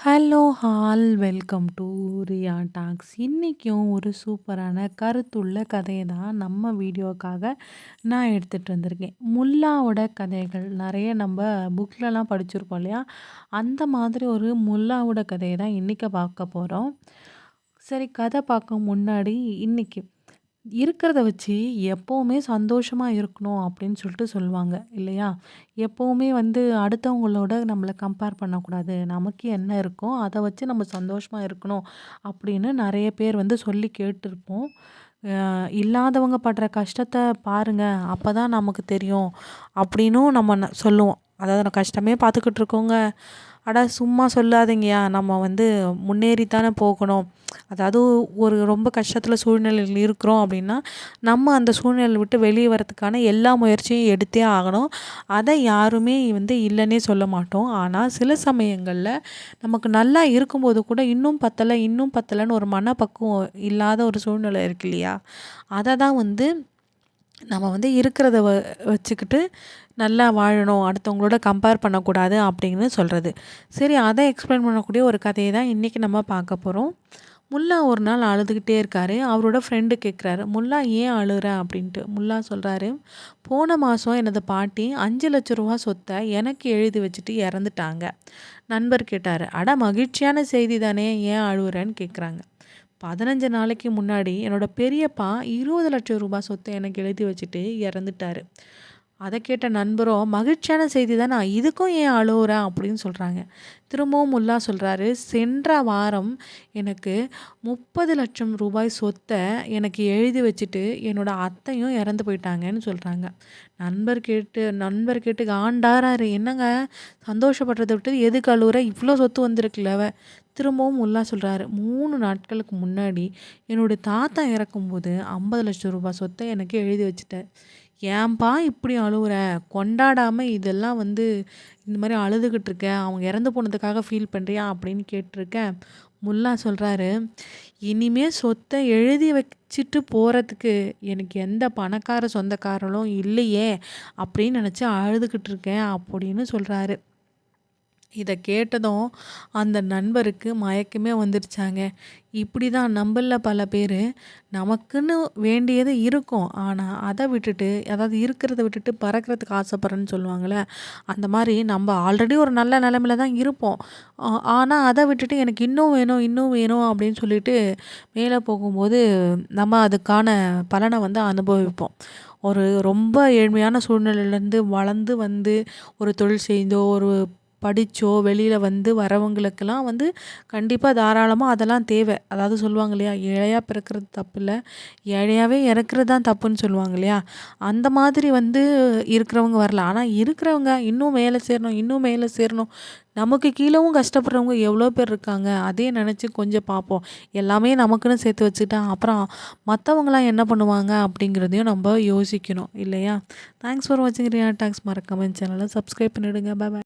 Hello all welcome to Riya talks இன்றைக்கும் ஒரு சூப்பரான கருத்துள்ள கதையை தான் நம்ம வீடியோக்காக நான் எடுத்துகிட்டு வந்திருக்கேன். முல்லாவோட கதைகள். நிறைய நம்ம புக்லலாம் படிச்சிருக்கோம் இல்லையா? அந்த மாதிரி ஒரு முல்லாவோட கதையை தான் இன்றைக்கி பார்க்க போகிறோம் சரி கதை பார்க்க முன்னாடி இன்றைக்கி இருக்கிறத வச்சு எப்போவுமே சந்தோஷமாக இருக்கணும் அப்படின்னு சொல்லிட்டு சொல்லுவாங்க இல்லையா? எப்போவுமே வந்து அடுத்தவங்களோட நம்மளை கம்பேர் பண்ணக்கூடாது. நமக்கு என்ன இருக்கோ அதை வச்சு நம்ம சந்தோஷமாக இருக்கணும் அப்படின்னு நிறைய பேர் வந்து சொல்லி கேட்டிருப்போம். இல்லாதவங்க படுற கஷ்டத்தை பாருங்கள் அப்போ தான் நமக்கு தெரியும் அப்படின்னும் நம்ம சொல்லுவோம். அதாவது கஷ்டமே பார்த்துக்கிட்டு இருக்கோங்க. அட சும்மா சொல்லாதீங்கயா நம்ம வந்து முன்னேறி தானே போகணும். அதாவது ஒரு ரொம்ப கஷ்டத்தில் சூழ்நிலையில் இருக்கிறோம் அப்படின்னா நம்ம அந்த சூழ்நிலை விட்டு வெளியே வரதுக்கான எல்லா முயற்சியும் எடுத்தே ஆகணும். அதை யாருமே வந்து இல்லைன்னே சொல்ல மாட்டோம். ஆனால் சில சமயங்களில் நமக்கு நல்லா இருக்கும்போது கூட இன்னும் பத்தலை இன்னும் பத்தலைன்னு ஒரு மனப்பக்குவம் இல்லாத ஒரு சூழ்நிலை இருக்கு இல்லையா? அதை தான் வந்து நம்ம வந்து இருக்கிறத வ வச்சுக்கிட்டு நல்லா வாழணும் அடுத்தவங்களோட கம்பேர் பண்ணக்கூடாது அப்படின்னு சொல்கிறது சரி அதை எக்ஸ்பிளைன் பண்ணக்கூடிய ஒரு கதையை தான் இன்றைக்கி நம்ம பார்க்க போகிறோம் முல்லா ஒரு நாள் அழுதுகிட்டே இருக்காரு. அவரோட ஃப்ரெண்டு கேட்குறாரு முல்லா ஏன் அழுகிற அப்படின்ட்டு. முல்லா சொல்கிறாரு போன மாதம் எனது பாட்டி அஞ்சு லட்ச ரூபா சொத்தை எனக்கு எழுதி வச்சுட்டு இறந்துட்டாங்க. நண்பர் கேட்டார் அட மகிழ்ச்சியான செய்தி தானே ஏன் அழுகுறேன்னு கேட்குறாங்க பதினஞ்சு நாளைக்கு முன்னாடி என்னோடய பெரியப்பா இருபது லட்சம் ரூபாய் சொத்தை எனக்கு எழுதி வச்சுட்டு இறந்துட்டார். அதை கேட்ட நண்பரும் மகிழ்ச்சியான செய்தி தானே இதுக்கும் ஏன் அழுகுறேன் அப்படின்னு சொல்கிறாங்க திரும்பவும் முல்லா சொல்கிறாரு சென்ற வாரம் எனக்கு முப்பது லட்சம் ரூபாய் சொத்தை எனக்கு எழுதி வச்சுட்டு என்னோடய அத்தையும் இறந்து போயிட்டாங்கன்னு சொல்கிறாங்க நண்பர் கேட்டு நண்பர் கேட்டு ஆண்டாராரு என்னங்க? சந்தோஷப்படுறதை விட்டு எதுக்கு அழுகுற இவ்வளோ சொத்து வந்திருக்குல்லவ திரும்பவும் முல்லா சொல்கிறாரு மூணு நாட்களுக்கு முன்னாடி என்னுடைய தாத்தா இறக்கும்போது ஐம்பது லட்சம் ரூபாய் சொத்தை எனக்கு எழுதி வச்சுட்டேன் ஏன்பா இப்படி அழுகுற கொண்டாடாமல் இதெல்லாம் வந்து இந்த மாதிரி அழுதுகிட்டு இருக்க? அவங்க இறந்து போனதுக்காக ஃபீல் பண்ணுறியா அப்படின்னு கேட்டிருக்கேன் முல்லா சொல்கிறாரு இனிமே சொத்தை எழுதி வச்சுட்டு போகிறதுக்கு எனக்கு எந்த பணக்கார சொந்தக்காரங்களும் இல்லையே அப்படின்னு நினச்சி அழுதுகிட்டு இருக்கேன் அப்படின்னு சொல்கிறாரு இதை கேட்டதும் அந்த நண்பருக்கு மயக்கமே வந்துடுச்சாங்க இப்படி தான் நம்மளில் பல பேர். நமக்குன்னு வேண்டியது இருக்கும். ஆனால் அதை விட்டுட்டு அதாவது இருக்கிறத விட்டுட்டு பறக்கிறதுக்கு ஆசைப்பட்றேன்னு சொல்லுவாங்கள்ல அந்த மாதிரி நம்ம ஆல்ரெடி ஒரு நல்ல நிலமையில தான் இருப்போம். ஆனால் அதை விட்டுட்டு எனக்கு இன்னும் வேணும் இன்னும் வேணும் அப்படின்னு சொல்லிட்டு மேலே போகும்போது நம்ம அதுக்கான பலனை வந்து அனுபவிப்போம். ஒரு ரொம்ப ஏழ்மையான சூழ்நிலையிலேருந்து வளர்ந்து வந்து ஒரு தொழில் செய்தோ ஒரு படித்தோ வெளியில் வந்து வரவங்களுக்கெல்லாம் வந்து கண்டிப்பாக தாராளமாக அதெல்லாம் தேவை. அதாவது சொல்லுவாங்க இல்லையா ஏழையாக பிறக்கிறது தப்பு இல்லை ஏழையாகவே இறக்குறது தான் தப்புன்னு சொல்லுவாங்க இல்லையா? அந்த மாதிரி வந்து இருக்கிறவங்க வரல. ஆனால் இருக்கிறவங்க இன்னும் மேலே சேரணும் இன்னும் மேலே சேரணும். நமக்கு கீழவும் கஷ்டப்படுறவங்க எவ்வளோ பேர் இருக்காங்க? அதே நினச்சி கொஞ்சம் பார்ப்போம். எல்லாமே நமக்குன்னு சேர்த்து வச்சுட்டா அப்புறம் மற்றவங்களாம் என்ன பண்ணுவாங்க அப்படிங்கிறதையும் நம்ம யோசிக்கணும் இல்லையா? தேங்க்ஸ் ஃபார் வாட்சிங் ரியா டாக்ஸ் மறக்காமல் சேனலை சப்ஸ்கிரைப் பண்ணிவிடுங்க பாய் பாய்